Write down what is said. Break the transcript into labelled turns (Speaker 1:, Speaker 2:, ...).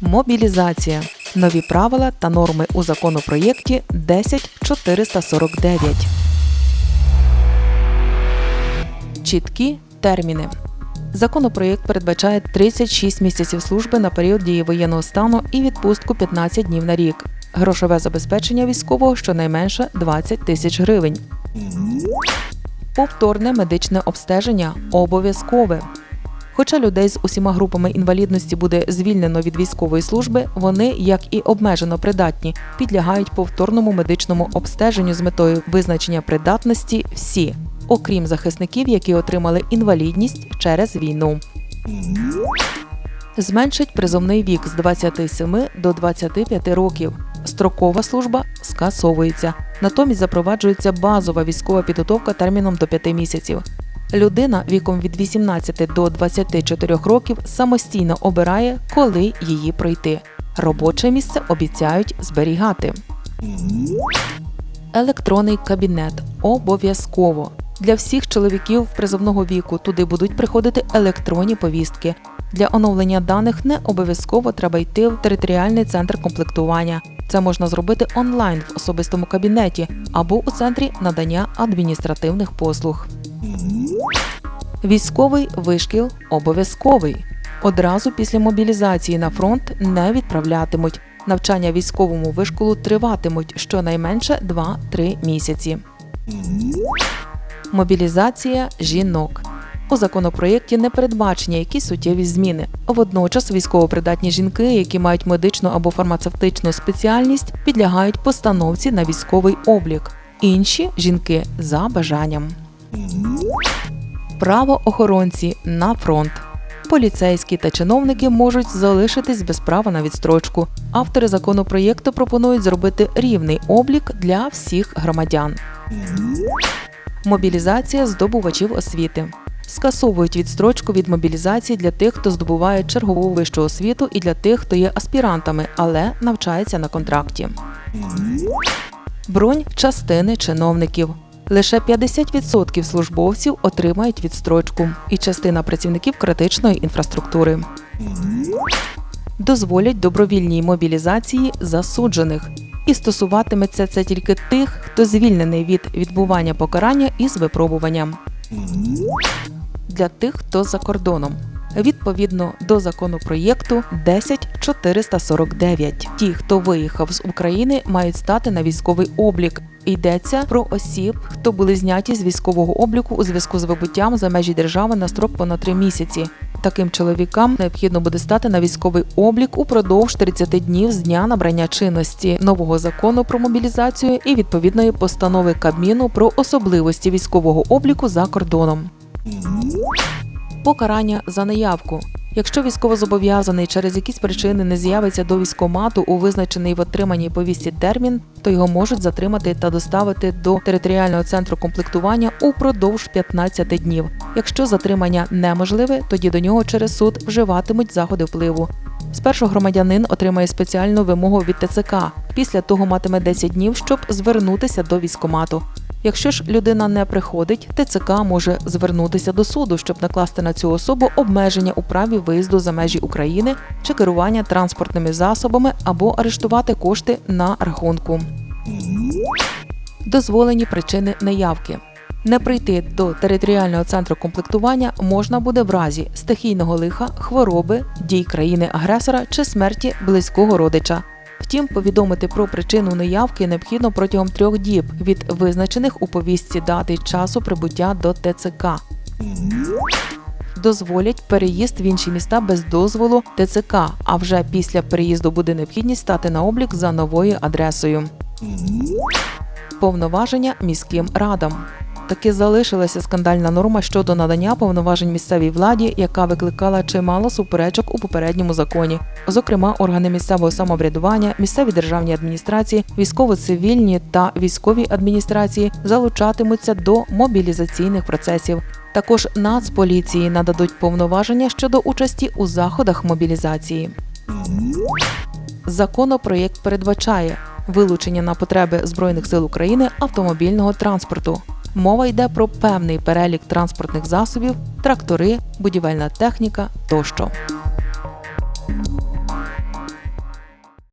Speaker 1: Мобілізація. Нові правила та норми у законопроєкті 10449. Чіткі терміни. Законопроєкт передбачає 36 місяців служби на період дії воєнного стану і відпустку 15 днів на рік. Грошове забезпечення військового щонайменше 20 тисяч гривень. Повторне медичне обстеження обов'язкове. Хоча людей з усіма групами інвалідності буде звільнено від військової служби, вони, як і обмежено придатні, підлягають повторному медичному обстеженню з метою визначення придатності всі, окрім захисників, які отримали інвалідність через війну. Зменшить призовний вік з 27 до 25 років. Строкова служба скасовується. Натомість запроваджується базова військова підготовка терміном до 5 місяців. Людина віком від 18 до 24 років самостійно обирає, коли її пройти. Робоче місце обіцяють зберігати. Електронний кабінет обов'язково. Для всіх чоловіків призовного віку туди будуть приходити електронні повістки. Для оновлення даних не обов'язково треба йти в територіальний центр комплектування. Це можна зробити онлайн в особистому кабінеті або у центрі надання адміністративних послуг. Військовий вишкіл обов'язковий. Одразу після мобілізації на фронт не відправлятимуть. Навчання військовому вишколу триватимуть щонайменше 2-3 місяці. Мобілізація жінок. У законопроєкті не передбачені якісь суттєві зміни. Водночас військовопридатні жінки, які мають медичну або фармацевтичну спеціальність, підлягають постановці на військовий облік. Інші жінки за бажанням. Правоохоронці на фронт. Поліцейські та чиновники можуть залишитись без права на відстрочку. Автори законопроєкту пропонують зробити рівний облік для всіх громадян. Мобілізація здобувачів освіти. Скасовують відстрочку від мобілізації для тих, хто здобуває чергову вищу освіту, і для тих, хто є аспірантами, але навчається на контракті. Бронь частини чиновників. Лише 50% службовців отримають відстрочку, і частина працівників критичної інфраструктури. Дозволять добровільній мобілізації засуджених. І стосуватиметься це тільки тих, хто звільнений від відбування покарання із випробуванням. Для тих, хто за кордоном. Відповідно до законопроєкту 10449. Ті, хто виїхав з України, мають стати на військовий облік. Йдеться про осіб, хто були зняті з військового обліку у зв'язку з вибуттям за межі держави на строк понад три місяці. Таким чоловікам необхідно буде стати на військовий облік упродовж 30 днів з дня набрання чинності нового закону про мобілізацію і відповідної постанови Кабміну про особливості військового обліку за кордоном. Покарання за неявку. Якщо військовозобов'язаний через якісь причини не з'явиться до військомату у визначений в отриманій повісті термін, то його можуть затримати та доставити до територіального центру комплектування упродовж 15 днів. Якщо затримання неможливе, тоді до нього через суд вживатимуть заходи впливу. Спершу громадянин отримає спеціальну вимогу від ТЦК. Після того матиме 10 днів, щоб звернутися до військомату. Якщо ж людина не приходить, ТЦК може звернутися до суду, щоб накласти на цю особу обмеження у праві виїзду за межі України чи керування транспортними засобами або арештувати кошти на рахунку. Дозволені причини неявки. Не прийти до територіального центру комплектування можна буде в разі стихійного лиха, хвороби, дій країни-агресора чи смерті близького родича. Втім, повідомити про причину неявки необхідно протягом трьох діб від визначених у повістці дати часу прибуття до ТЦК. Дозволять переїзд в інші міста без дозволу ТЦК, а вже після переїзду буде необхідність стати на облік за новою адресою. Повноваження міським радам. Таки залишилася скандальна норма щодо надання повноважень місцевій владі, яка викликала чимало суперечок у попередньому законі. Зокрема, органи місцевого самоврядування, місцеві державні адміністрації, військово-цивільні та військові адміністрації залучатимуться до мобілізаційних процесів. Також Нацполіції нададуть повноваження щодо участі у заходах мобілізації. Законопроєкт передбачає вилучення на потреби Збройних сил України автомобільного транспорту. Мова йде про певний перелік транспортних засобів, трактори, будівельна техніка тощо.